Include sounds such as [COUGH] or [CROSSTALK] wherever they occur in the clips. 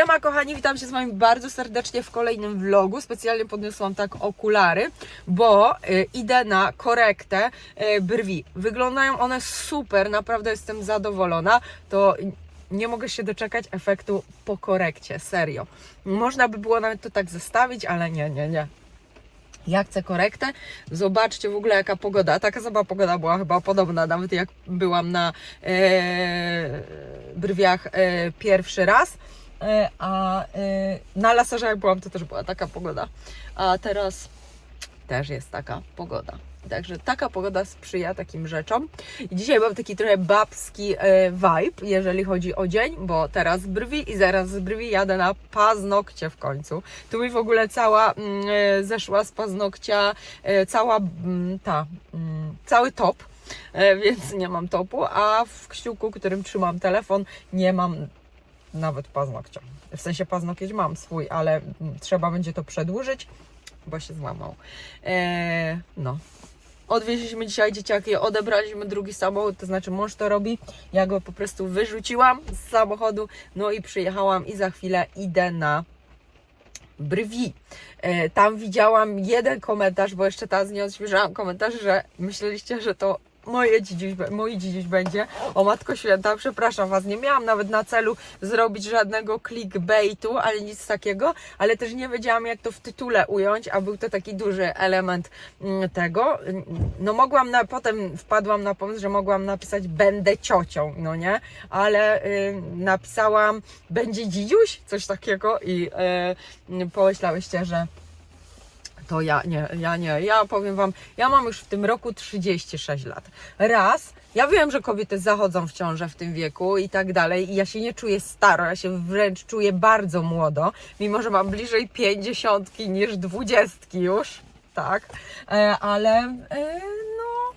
Siema kochani, witam się z Wami bardzo serdecznie w kolejnym vlogu. Specjalnie podniosłam tak okulary, bo y, idę na korektę y, brwi. Wyglądają one super, naprawdę jestem zadowolona. To nie mogę się doczekać efektu po korekcie, serio. Można by było nawet to tak zestawić, ale nie, nie, nie. Ja chcę korektę. Zobaczcie w ogóle jaka pogoda. Taka sama pogoda była chyba podobna, nawet jak byłam na e, brwiach e, pierwszy raz. E, a e, na laserze jak byłam, to też była taka pogoda. A teraz też jest taka pogoda. Także taka pogoda sprzyja takim rzeczom. I dzisiaj mam taki trochę babski e, vibe, jeżeli chodzi o dzień, bo teraz brwi i zaraz z brwi jadę na paznokcie w końcu. Tu mi w ogóle cała mm, zeszła z paznokcia, cała mm, ta, mm, cały top, więc nie mam topu, a w kciuku, którym trzymam telefon, nie mam nawet paznokcia. W sensie paznokieć mam swój, ale trzeba będzie to przedłużyć, bo się złamał. E, no. Odwieźliśmy dzisiaj dzieciaki, odebraliśmy drugi samochód, to znaczy mąż to robi. Ja go po prostu wyrzuciłam z samochodu, no i przyjechałam i za chwilę idę na brwi. E, Tam widziałam jeden komentarz, bo jeszcze teraz nie odświeżałam komentarzy, że myśleliście, że to moje dziś, mój dziś będzie. O Matko Święta, przepraszam Was, nie miałam nawet na celu zrobić żadnego clickbaitu, ale nic takiego, ale też nie wiedziałam jak to w tytule ująć, a był to taki duży element mm, tego. No mogłam, na, potem wpadłam na pomysł, że mogłam napisać będę ciocią, no nie? Ale y, napisałam będzie dzidziuś, coś takiego i y, pomyślałyście, że to ja nie, ja nie. Ja powiem Wam, ja mam już w tym roku 36 lat. Raz, ja wiem, że kobiety zachodzą w ciążę w tym wieku i tak dalej, i ja się nie czuję staro, ja się wręcz czuję bardzo młodo, mimo że mam bliżej 50 niż 20 już, tak, E, ale e, no.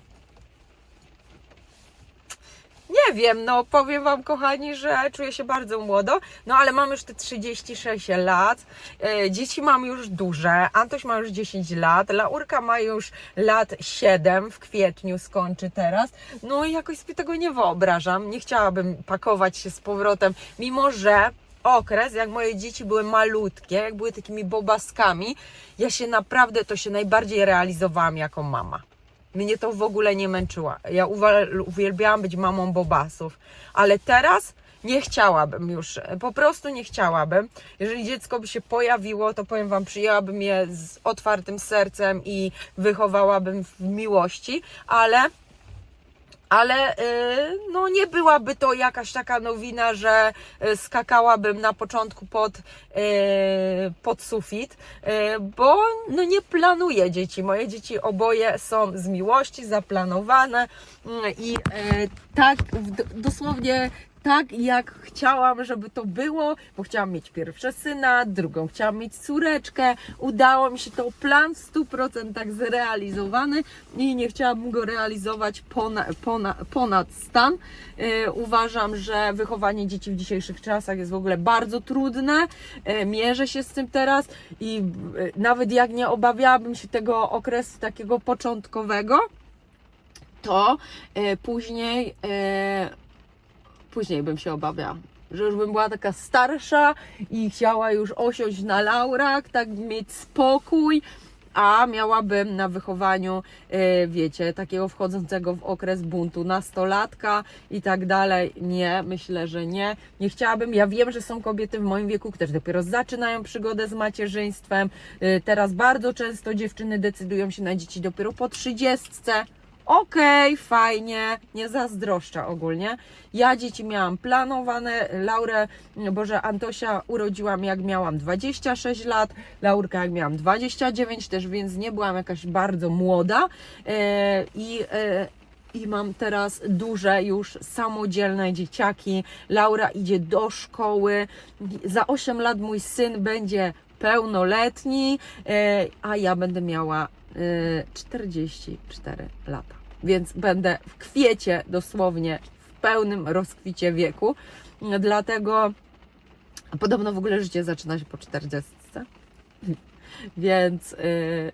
Nie wiem, no powiem Wam, kochani, że czuję się bardzo młodo, no ale mam już te 36 lat, e, dzieci mam już duże, Antoś ma już 10 lat, Laurka ma już lat 7, w kwietniu skończy teraz, no i jakoś sobie tego nie wyobrażam, nie chciałabym pakować się z powrotem, mimo że okres, jak moje dzieci były malutkie, jak były takimi bobaskami, ja się naprawdę, to się najbardziej realizowałam jako mama. Mnie to w ogóle nie męczyła. Ja uwielbiałam być mamą bobasów, ale teraz nie chciałabym już, po prostu nie chciałabym. Jeżeli dziecko by się pojawiło, to powiem Wam, przyjęłabym je z otwartym sercem i wychowałabym w miłości, ale ale y, no nie byłaby to jakaś taka nowina, że y, skakałabym na początku pod, y, pod sufit, bo no nie planuję dzieci. Moje dzieci oboje są z miłości, zaplanowane mm, i tak dosłownie tak jak chciałam, żeby to było, bo chciałam mieć pierwsze syna, drugą chciałam mieć córeczkę. Udało mi się to plan w 100% zrealizowany i nie chciałabym go realizować ponad, ponad, stan. Yy, uważam, że wychowanie dzieci w dzisiejszych czasach jest w ogóle bardzo trudne. Yy, mierzę się z tym teraz i yy, nawet jak nie obawiałabym się tego okresu takiego początkowego, to yy, później yy, później bym się obawiała. Że już bym była taka starsza i chciała już osiąść na laurach, tak mieć spokój, a miałabym na wychowaniu, e, wiecie, takiego wchodzącego w okres buntu nastolatka i tak dalej. Nie, myślę, że nie. Nie chciałabym. Ja wiem, że są kobiety w moim wieku, które dopiero zaczynają przygodę z macierzyństwem. E, Teraz bardzo często dziewczyny decydują się na dzieci dopiero po trzydziestce. Okej, fajnie, nie zazdroszczę ogólnie. Ja dzieci miałam planowane, Laurę, Boże, Antosia urodziłam jak miałam 26 lat, Laurka jak miałam 29 też, więc nie byłam jakaś bardzo młoda e, i e, i mam teraz duże już samodzielne dzieciaki. Laura idzie do szkoły. Za 8 lat mój syn będzie pełnoletni, e, a ja będę miała 44 lata. Więc będę w kwiecie dosłownie w pełnym rozkwicie wieku. Dlatego podobno w ogóle życie zaczyna się po 40. Więc yy,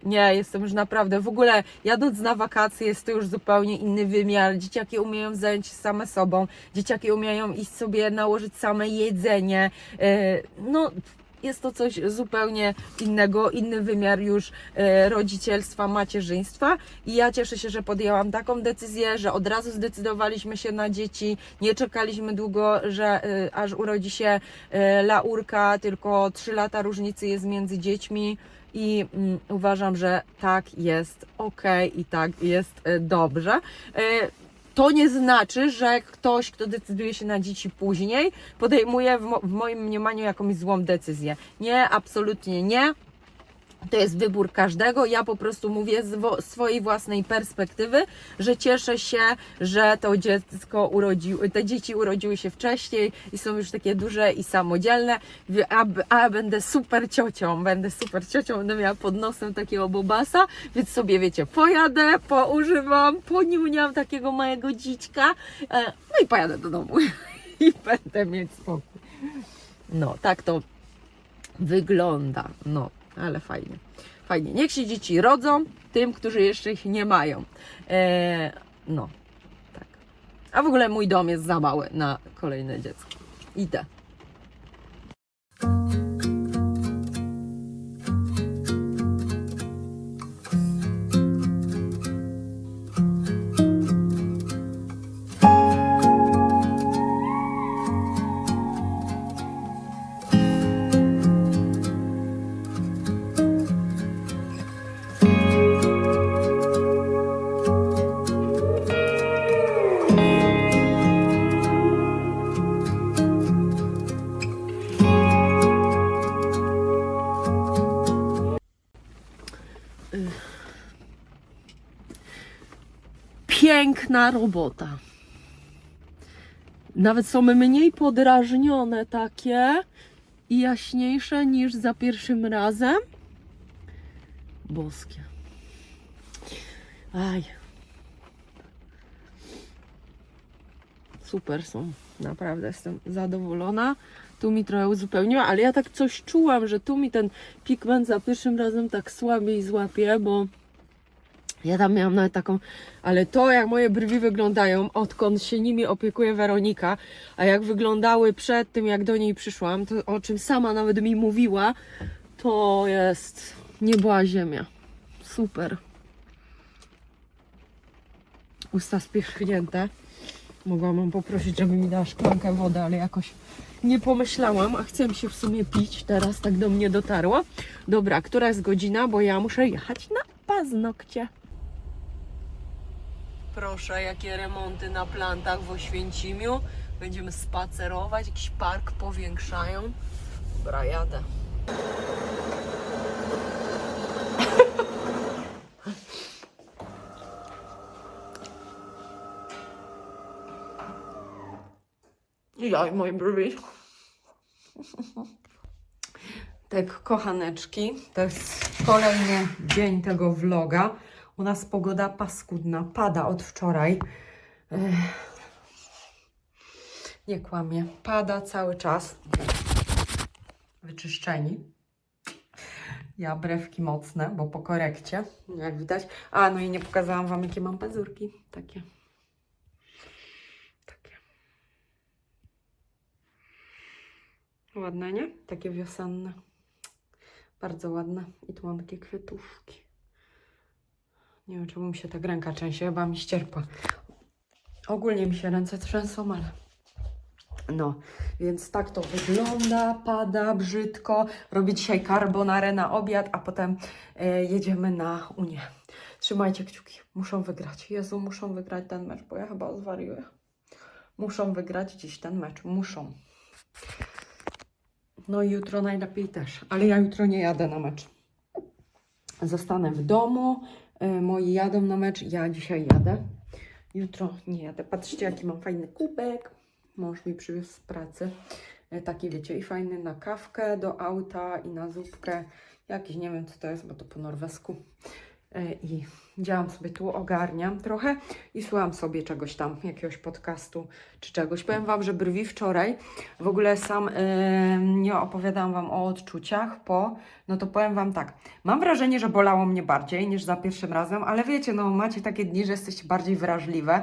nie, jestem już naprawdę, w ogóle jadąc na wakacje jest to już zupełnie inny wymiar. Dzieciaki umieją zająć się same sobą, dzieciaki umieją iść sobie nałożyć same jedzenie. Yy, no, jest to coś zupełnie innego, inny wymiar już e, rodzicielstwa, macierzyństwa. I ja cieszę się, że podjęłam taką decyzję, że od razu zdecydowaliśmy się na dzieci, nie czekaliśmy długo, że e, aż urodzi się e, Laurka, tylko 3 lata różnicy jest między dziećmi. I mm, uważam, że tak jest ok i tak jest dobrze. To nie znaczy, że ktoś, kto decyduje się na dzieci później, podejmuje w, mo- w moim mniemaniu jakąś złą decyzję. Nie, absolutnie nie. To jest wybór każdego. Ja po prostu mówię z wo- swojej własnej perspektywy, że cieszę się, że to dziecko urodził, te dzieci urodziły się wcześniej i są już takie duże i samodzielne, a, a będę super ciocią, będę super ciocią, będę miała pod nosem takiego bobasa, więc sobie wiecie, pojadę, poużywam, poniuniam takiego małego dzićka, e, no i pojadę do domu [LAUGHS] i będę mieć spokój. No, tak to wygląda. No, ale fajnie. Fajnie. Niech się dzieci rodzą tym, którzy jeszcze ich nie mają. E, no, tak. A w ogóle mój dom jest za mały na kolejne dziecko. Idę. Piękna robota. Nawet są mniej podrażnione takie i jaśniejsze niż za pierwszym razem. Boskie. Aj. Super są. Naprawdę jestem zadowolona. Tu mi trochę uzupełniła, ale ja tak coś czułam, że tu mi ten pigment za pierwszym razem tak słabiej złapie, bo ja tam miałam nawet taką, ale to jak moje brwi wyglądają, odkąd się nimi opiekuje Weronika, a jak wyglądały przed tym, jak do niej przyszłam, to o czym sama nawet mi mówiła, to jest nieba ziemia. Super. Usta spierzchnięte. Mogłam ją poprosić, żeby mi dała szklankę wody, ale jakoś nie pomyślałam, a chcę się w sumie pić. Teraz tak do mnie dotarło. Dobra, która jest godzina, bo ja muszę jechać na paznokcie. Proszę, jakie remonty na plantach w Oświęcimiu. Będziemy spacerować, jakiś park powiększają. Dobra, jadę. Ja i moje brwi. Tak, kochaneczki, to jest kolejny dzień tego vloga. U nas pogoda paskudna, pada od wczoraj. Nie kłamie, pada cały czas. Wyczyszczeni. Ja brewki mocne, bo po korekcie, jak widać. A, no i nie pokazałam Wam, jakie mam pazurki. Takie. Takie. Ładne, nie? Takie wiosenne. Bardzo ładne. I tu mam takie kwiatuszki. Nie wiem, czemu mi się tak ręka trzęsie, chyba mi ścierpa. Ogólnie mi się ręce trzęsą, ale... No, więc tak to wygląda, pada brzydko. Robię dzisiaj carbonarę na obiad, a potem e, jedziemy na Unię. Trzymajcie kciuki, muszą wygrać. Jezu, muszą wygrać ten mecz, bo ja chyba zwariuję. Muszą wygrać dziś ten mecz, muszą. No i jutro najlepiej też, ale ja jutro nie jadę na mecz. Zostanę w domu, moi jadą na mecz, ja dzisiaj jadę. Jutro nie jadę. Patrzcie, jaki mam fajny kubek. Mąż mi przywiózł z pracy. E, Taki wiecie, i fajny na kawkę do auta i na zupkę. Jakiś, nie wiem co to jest, bo to po norwesku. E, I działam sobie tu, ogarniam trochę i słucham sobie czegoś tam, jakiegoś podcastu czy czegoś. Powiem Wam, że brwi wczoraj, w ogóle sam e, nie opowiadałam Wam o odczuciach po, no to powiem Wam tak, mam wrażenie, że bolało mnie bardziej niż za pierwszym razem, ale wiecie, no macie takie dni, że jesteście bardziej wrażliwe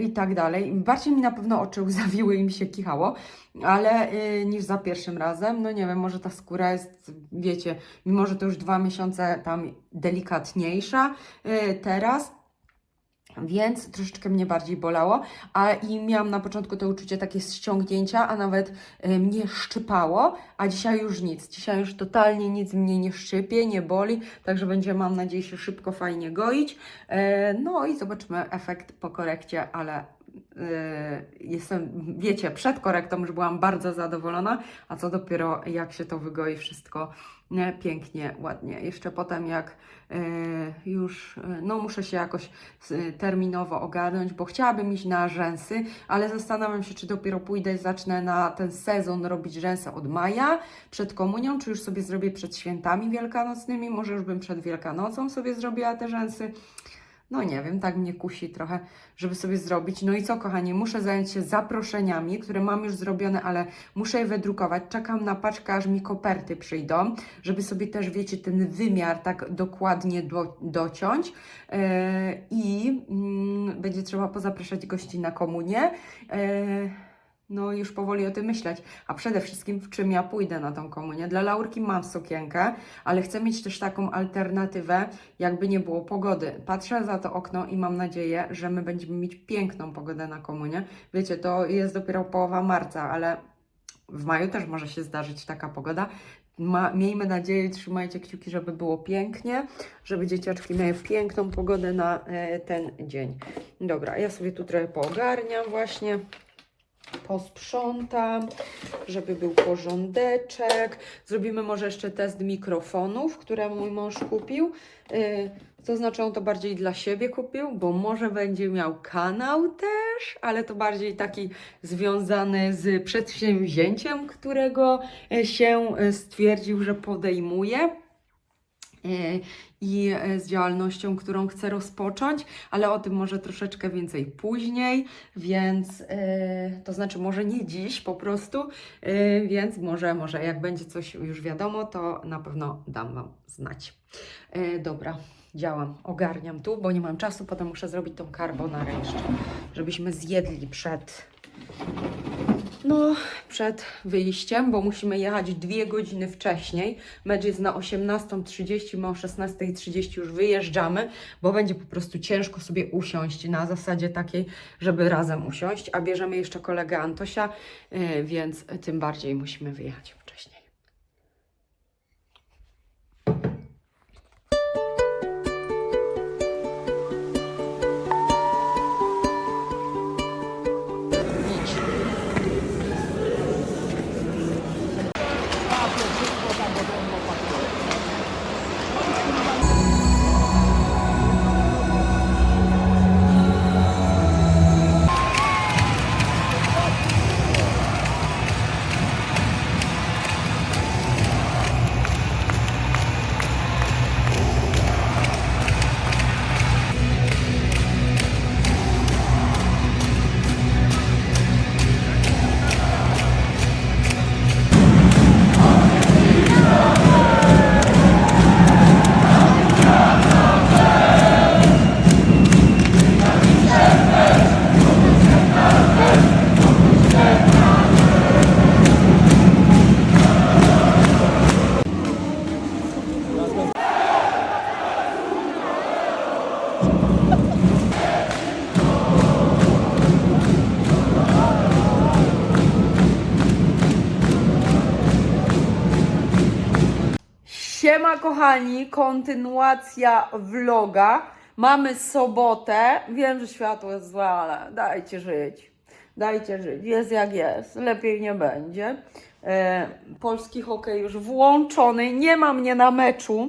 i tak dalej. Bardziej mi na pewno oczy łzawiły i mi się kichało, ale y, niż za pierwszym razem. No nie wiem, może ta skóra jest, wiecie, mimo że to już dwa miesiące tam delikatniejsza y, teraz. Więc troszeczkę mnie bardziej bolało, a i miałam na początku to uczucie takie ściągnięcia, a nawet y, mnie szczypało, a dzisiaj już nic. Dzisiaj już totalnie nic mnie nie szczypie, nie boli, także będzie, mam nadzieję, się szybko, fajnie goić. E, no i zobaczymy efekt po korekcie, ale Yy, jestem, wiecie, przed korektą już byłam bardzo zadowolona, a co dopiero jak się to wygoi wszystko nie, pięknie, ładnie. Jeszcze potem jak już, yy, no muszę się jakoś yy, terminowo ogarnąć, bo chciałabym iść na rzęsy, ale zastanawiam się, czy dopiero pójdę i zacznę na ten sezon robić rzęsy od maja, przed komunią, czy już sobie zrobię przed świętami wielkanocnymi, może już bym przed Wielkanocą sobie zrobiła te rzęsy. No nie wiem, tak mnie kusi trochę, żeby sobie zrobić. No i co, kochani, muszę zająć się zaproszeniami, które mam już zrobione, ale muszę je wydrukować. Czekam na paczkę, aż mi koperty przyjdą, żeby sobie też, wiecie, ten wymiar tak dokładnie do, dociąć. Yy, I yy, będzie trzeba pozapraszać gości na komunię. Yy, no już powoli o tym myśleć, a przede wszystkim w czym ja pójdę na tą komunię. Dla Laurki mam sukienkę, ale chcę mieć też taką alternatywę, jakby nie było pogody. Patrzę za to okno i mam nadzieję, że my będziemy mieć piękną pogodę na komunię. Wiecie, to jest dopiero połowa marca, ale w maju też może się zdarzyć taka pogoda. Ma, miejmy nadzieję, trzymajcie kciuki, żeby było pięknie, żeby dzieciaczki miały piękną pogodę na e, ten dzień. Dobra, ja sobie tu trochę poogarniam właśnie posprzątam, żeby był porządeczek. Zrobimy może jeszcze test mikrofonów, które mój mąż kupił. To znaczy on to bardziej dla siebie kupił, bo może będzie miał kanał też, ale to bardziej taki związany z przedsięwzięciem, którego się e, stwierdził, że podejmuje i e, z działalnością, którą chcę rozpocząć, ale o tym może troszeczkę więcej później, więc e, to znaczy może nie dziś po prostu, e, więc może, może jak będzie coś już wiadomo, to na pewno dam Wam znać. E, dobra. Działam, ogarniam tu, bo nie mam czasu, potem muszę zrobić tą carbonarę jeszcze, żebyśmy zjedli przed no, przed wyjściem, bo musimy jechać dwie godziny wcześniej. Mecz jest na 18.30, my o 16.30 już wyjeżdżamy, bo będzie po prostu ciężko sobie usiąść na zasadzie takiej, żeby razem usiąść, a bierzemy jeszcze kolegę Antosia, yy, więc tym bardziej musimy wyjechać Siema kochani, kontynuacja vloga. Mamy sobotę. Wiem, że światło jest złe, ale dajcie żyć. Dajcie żyć. Jest jak jest. Lepiej nie będzie. E, polski hokej już włączony. Nie ma mnie na meczu,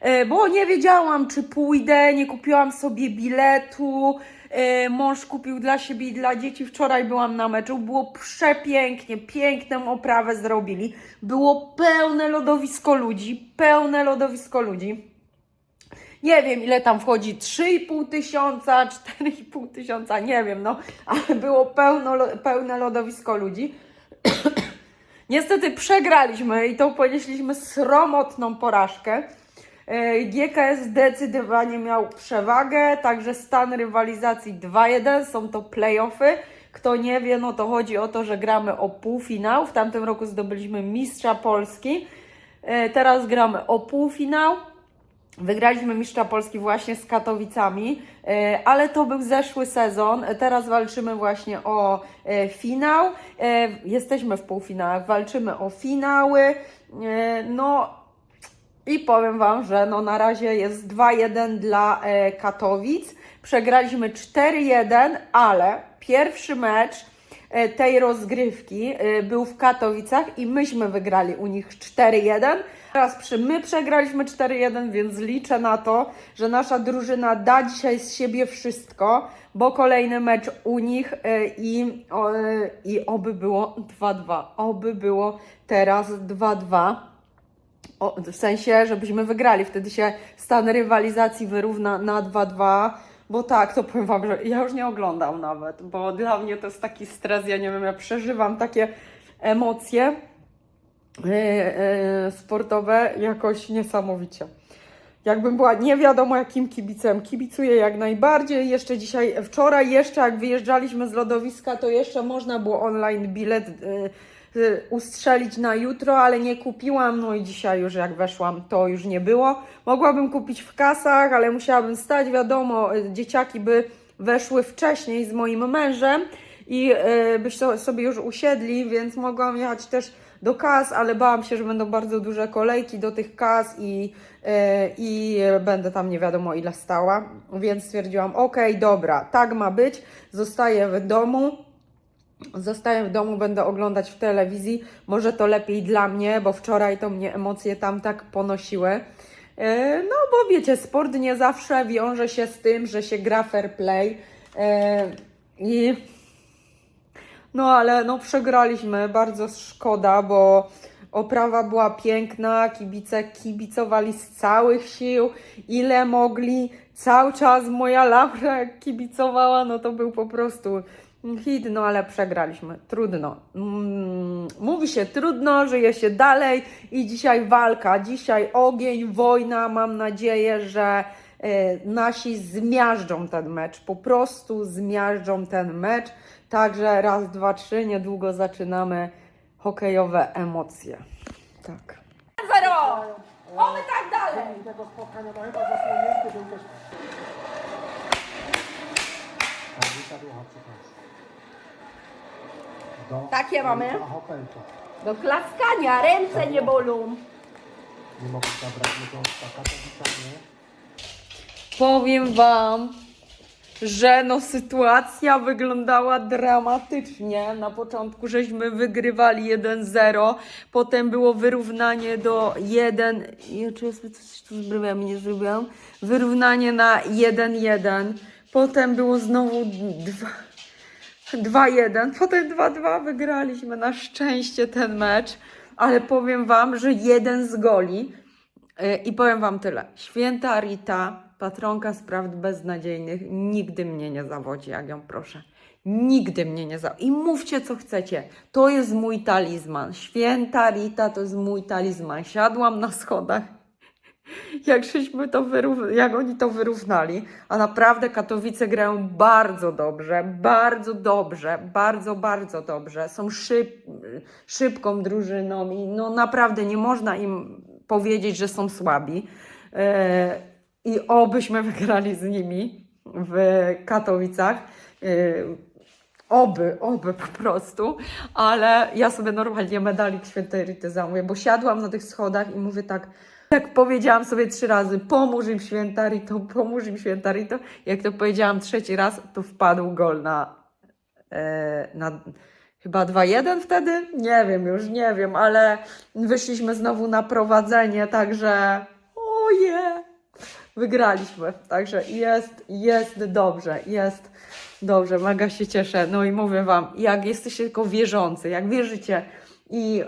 e, bo nie wiedziałam, czy pójdę. Nie kupiłam sobie biletu. E, mąż kupił dla siebie i dla dzieci. Wczoraj byłam na meczu. Było przepięknie. Piękną oprawę zrobili. Było pełne lodowisko ludzi. Pełne lodowisko ludzi. Nie wiem, ile tam wchodzi, 3,5 tysiąca, 4,5 tysiąca, nie wiem, no, ale było pełno, pełne lodowisko ludzi. [CLEARS THROAT] Niestety przegraliśmy i to ponieśliśmy sromotną porażkę. E, GKS zdecydowanie miał przewagę, także stan rywalizacji 2-1, są to playoffy. Kto nie wie, no to chodzi o to, że gramy o półfinał. W tamtym roku zdobyliśmy mistrza Polski. E, Teraz gramy o półfinał. Wygraliśmy mistrza Polski właśnie z Katowicami, e, ale to był zeszły sezon. Teraz walczymy właśnie o finał. Jesteśmy w półfinałach, walczymy o finały. No i powiem Wam, że no na razie jest 2-1 dla e, Katowic. Przegraliśmy 4-1, ale pierwszy mecz e, tej rozgrywki e, był w Katowicach i myśmy wygrali u nich 4-1. Teraz przy my przegraliśmy 4-1, więc liczę na to, że nasza drużyna da dzisiaj z siebie wszystko, bo kolejny mecz u nich i, i oby było 2-2. Oby było teraz 2-2. O, w sensie, żebyśmy wygrali. Wtedy się stan rywalizacji wyrówna na 2-2. Bo tak, to powiem Wam, że ja już nie oglądam nawet, bo dla mnie to jest taki stres, ja nie wiem, ja przeżywam takie emocje e, e, sportowe jakoś niesamowicie. Jakbym była nie wiadomo jakim kibicem, kibicuję jak najbardziej. Jeszcze dzisiaj, wczoraj jeszcze jak wyjeżdżaliśmy z lodowiska, to jeszcze można było online bilet y, ustrzelić na jutro, ale nie kupiłam. No i dzisiaj już jak weszłam, to już nie było. Mogłabym kupić w kasach, ale musiałabym stać, wiadomo, y, dzieciaki by weszły wcześniej z moim mężem i y, byście sobie już usiedli, więc mogłam jechać też do kas, ale bałam się, że będą bardzo duże kolejki do tych kas i, e, i będę tam nie wiadomo ile stała, więc stwierdziłam, okej, dobra, tak ma być, zostaję w domu. Zostaję w domu, będę oglądać w telewizji. Może to lepiej dla mnie, bo wczoraj to mnie emocje tam tak ponosiły. E, No, bo wiecie, sport nie zawsze wiąże się z tym, że się gra fair play. E, I no ale no przegraliśmy, bardzo szkoda, bo oprawa była piękna, kibice kibicowali z całych sił, ile mogli, cały czas moja Laura kibicowała, no to był po prostu hit, no ale przegraliśmy, trudno. Mm, Mówi się trudno, żyje się dalej i dzisiaj walka, dzisiaj ogień, wojna, mam nadzieję, że e, nasi zmiażdżą ten mecz, po prostu zmiażdżą ten mecz. Także raz, dwa, trzy, niedługo zaczynamy hokejowe emocje. Tak. Zero! Oby tak dalej! Tego spotkania no chyba zasłonięty był też... Do Takie mamy. Do klaskania, ręce nie bolą. Nie mogę zabrać Mydąska Katowicami. Powiem Wam, że no sytuacja wyglądała dramatycznie. Na początku żeśmy wygrywali 1-0, potem było wyrównanie do 1. Ja czy ja sobie coś tu z brwiami nie zrobiłam? Wyrównanie na 1-1. Potem było znowu 2. 2-1, potem 2-2 wygraliśmy na szczęście ten mecz, ale powiem Wam, że jeden z goli yy, i powiem Wam tyle. Święta Rita, patronka spraw beznadziejnych, nigdy mnie nie zawodzi, jak ją proszę. Nigdy mnie nie zawodzi. I mówcie co chcecie. To jest mój talizman. Święta Rita to jest mój talizman. Siadłam na schodach jak żeśmy to jak oni to wyrównali, a naprawdę Katowice grają bardzo dobrze, bardzo dobrze, bardzo, bardzo dobrze. Są szyb, szybką drużyną i no naprawdę nie można im powiedzieć, że są słabi. E, I obyśmy wygrali z nimi w Katowicach. E, Oby, oby po prostu, ale ja sobie normalnie medalik świętej Rity zamówię, bo siadłam na tych schodach i mówię tak, tak powiedziałam sobie trzy razy, pomóż im święta Rito, pomóż im święta Rito. Jak to powiedziałam trzeci raz, to wpadł gol na, e, na chyba 2-1 wtedy? Nie wiem już, nie wiem, ale wyszliśmy znowu na prowadzenie, także oje, wygraliśmy. Także jest, jest dobrze, jest dobrze, mega się cieszę. No i mówię Wam, jak jesteście tylko wierzący, jak wierzycie i i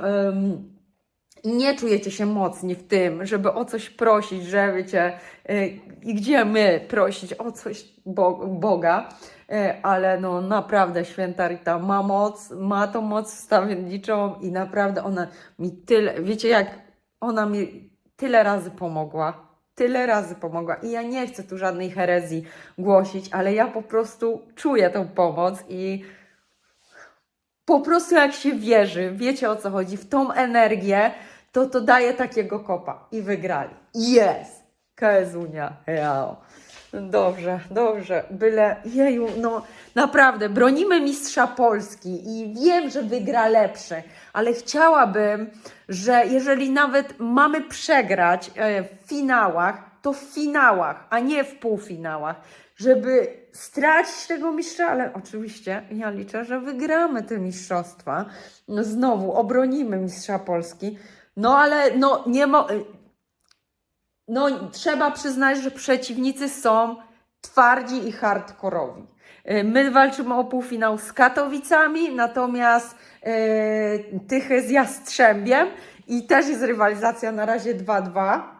nie czujecie się mocni w tym, żeby o coś prosić, że wiecie, y, i gdzie my prosić o coś Bo- Boga, y, ale no naprawdę święta Rita ma moc, ma tą moc wstawienniczą i naprawdę ona mi tyle, wiecie jak ona mi tyle razy pomogła, tyle razy pomogła i ja nie chcę tu żadnej herezji głosić, ale ja po prostu czuję tą pomoc i po prostu jak się wierzy, wiecie o co chodzi, w tą energię, to to daje takiego kopa i wygrali. Jest! Kaezunia, jao. Dobrze, dobrze, byle, jeju, no naprawdę, bronimy mistrza Polski i wiem, że wygra lepszy, ale chciałabym, że jeżeli nawet mamy przegrać e, w finałach, to w finałach, a nie w półfinałach, żeby stracić tego mistrza, ale oczywiście ja liczę, że wygramy te mistrzostwa. No znowu obronimy mistrza Polski. No ale no nie mo- no trzeba przyznać, że przeciwnicy są twardzi i hardkorowi. Y, My walczymy o półfinał z Katowicami, natomiast yy, Tychy z Jastrzębiem i też jest rywalizacja na razie 2-2.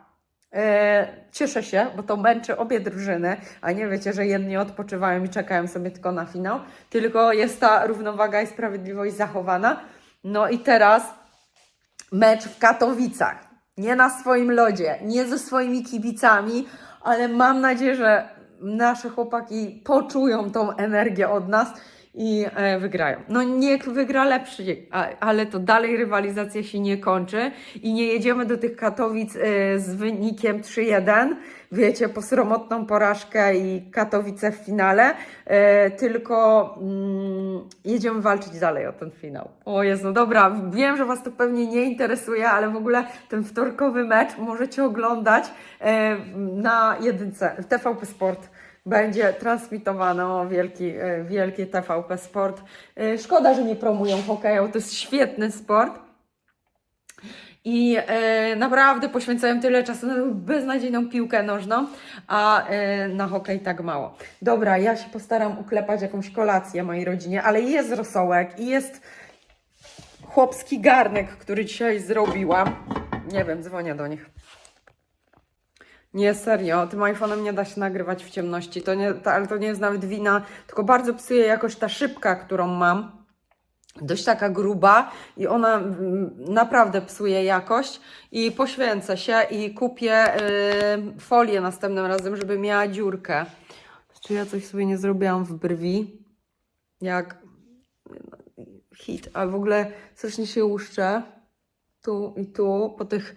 E, Cieszę się, bo to męczy obie drużyny, a nie wiecie, że jedni odpoczywają i czekają sobie tylko na finał, tylko jest ta równowaga i sprawiedliwość zachowana. No i teraz mecz w Katowicach. Nie na swoim lodzie, nie ze swoimi kibicami, ale mam nadzieję, że nasze chłopaki poczują tą energię od nas i e, wygrają. No niech wygra lepszy, ale to dalej rywalizacja się nie kończy i nie jedziemy do tych Katowic e, z wynikiem 3-1, wiecie, po sromotną porażkę i Katowice w finale, e, tylko mm, jedziemy walczyć dalej o ten finał. O Jezu, dobra, wiem, że Was to pewnie nie interesuje, ale w ogóle ten wtorkowy mecz możecie oglądać na jedynce, w TVP Sport będzie transmitowano wielki, e, wielkie TVP Sport. E, Szkoda, że nie promują hokeju, to jest świetny sport. I e, naprawdę poświęcają tyle czasu na beznadziejną piłkę nożną, a e, na hokej tak mało. Dobra, ja się postaram uklepać jakąś kolację mojej rodzinie, ale jest rosołek i jest chłopski garnek, który dzisiaj zrobiłam. Nie wiem, dzwonię do nich. Nie, serio, tym iPhone'em nie da się nagrywać w ciemności, to nie, to, ale to nie jest nawet wina, tylko bardzo psuje jakoś ta szybka, którą mam. Dość taka gruba i ona mm, naprawdę psuje jakość i poświęcę się i kupię y, folię następnym razem, żeby miała dziurkę. Czy ja coś sobie nie zrobiłam w brwi? Jak hit, a w ogóle strasznie się łuszczę tu i tu po tych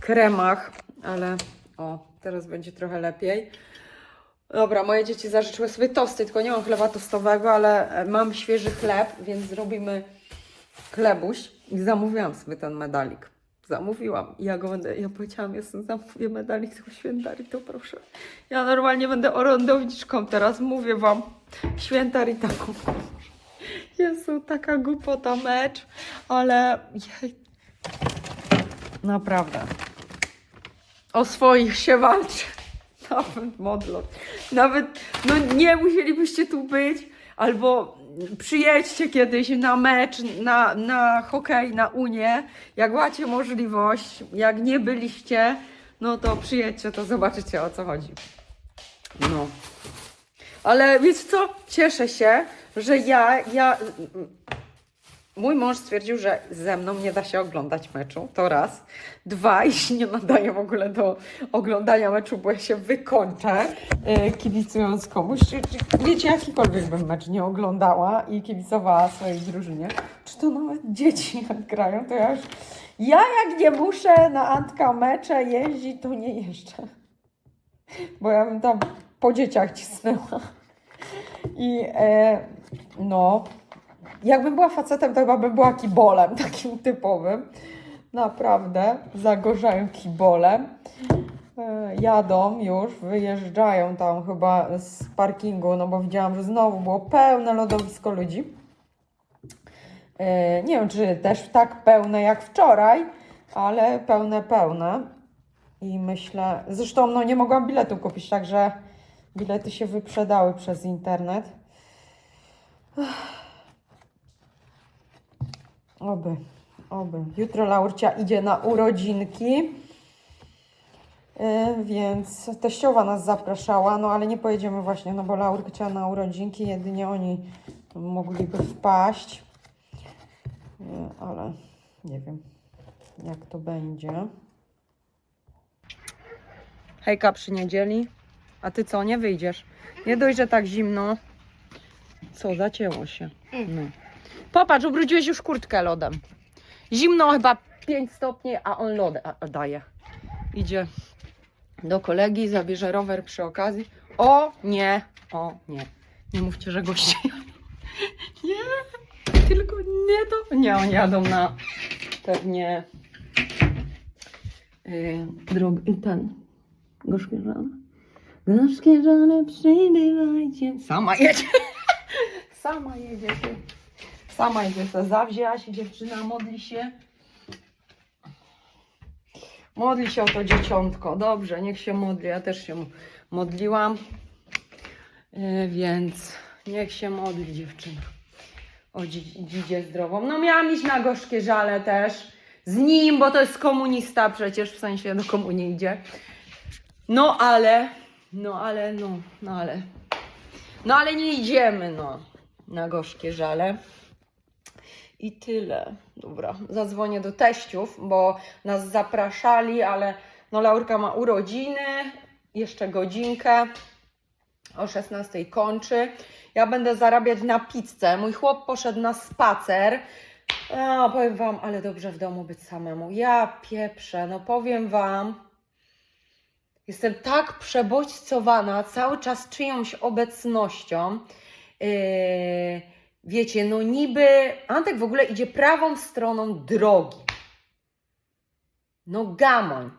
kremach, ale o, teraz będzie trochę lepiej. Dobra, moje dzieci zażyczyły sobie tosty, tylko nie mam chleba tostowego, ale e, mam świeży chleb, więc zrobimy chlebuś i zamówiłam sobie ten medalik. Zamówiłam ja go będę, ja powiedziałam, jestem, zamówię medalik tego święta Rito, proszę. Ja normalnie będę orędowniczką teraz, mówię wam, święta Rita. Jezu, taka głupota mecz, ale jej. naprawdę. O swoich się walczy. Nawet modlot. Nawet, no nie musielibyście tu być, albo przyjedźcie kiedyś na mecz, na, na hokej, na Unię. Jak macie możliwość, jak nie byliście, no to przyjedźcie, to zobaczycie o co chodzi. No. Ale wiecie co? Cieszę się, że ja, ja... Mój mąż stwierdził, że ze mną nie da się oglądać meczu, to raz. Dwa, [LAUGHS] jeśli nie nadaje w ogóle do oglądania meczu, bo ja się wykończę e, kibicując komuś. Czy, czy, wiecie, jakikolwiek bym mecz nie oglądała i kibicowała swojej drużynie, czy to nawet dzieci jak [LAUGHS] grają, to ja już... Ja jak nie muszę na Antka mecze jeździć, to nie jeżdżę. Bo ja bym tam po dzieciach cisnęła. I e, no, jakbym była facetem, to chyba bym była kibolem, [LAUGHS] takim typowym. Naprawdę, zagorzają kibolem. E, Jadą już, wyjeżdżają tam chyba z parkingu, no bo widziałam, że znowu było pełne lodowisko ludzi. E, Nie wiem, czy też tak pełne jak wczoraj, ale pełne, pełne. I myślę, zresztą no nie mogłam biletu kupić, także bilety się wyprzedały przez internet. Oby, Oby. Jutro Laurcia idzie na urodzinki. Yy, więc teściowa nas zapraszała, no ale nie pojedziemy właśnie, no bo Laurka chciała na urodzinki, jedynie oni mogliby wpaść. Yy, ale nie wiem, jak to będzie. Hejka przy niedzieli. A ty co, nie wyjdziesz? Nie dość, że tak zimno. Co, zacięło się. No. Popatrz, ubrudziłeś już kurtkę lodem. Zimno chyba 5 stopni, a on lody daje. Idzie do kolegi, zabierze rower przy okazji. O nie, o nie. Nie mówcie, że goście. [LAUGHS] Nie, tylko nie to. Nie, oni jadą na pewnie yy, drog, ten, gorzkie żale. Gorzkie żale, przybywajcie. Sama jedzie. [LAUGHS] Sama jedzie. Sama jedzie, se zawzięła się dziewczyna, modli się. Modli się o to dzieciątko. Dobrze, niech się modli. Ja też się mo- modliłam. Yy, więc niech się modli dziewczyna. O dzi- dzidzie zdrową. No miałam iść na gorzkie żale też. Z nim, bo to jest komunista przecież, w sensie do komunii idzie. No ale, no ale, no, no ale. No ale nie idziemy, no, na gorzkie żale. I tyle. Dobra, zadzwonię do teściów, bo nas zapraszali, ale no Laurka ma urodziny, jeszcze godzinkę. O 16 kończy. Ja będę zarabiać na pizzę. Mój chłop poszedł na spacer. A, powiem wam, ale dobrze w domu być samemu. Ja pieprzę, no powiem wam. Jestem tak przebodźcowana cały czas czyjąś obecnością. Yy, wiecie, no niby Antek w ogóle idzie prawą stroną drogi. No gamoń.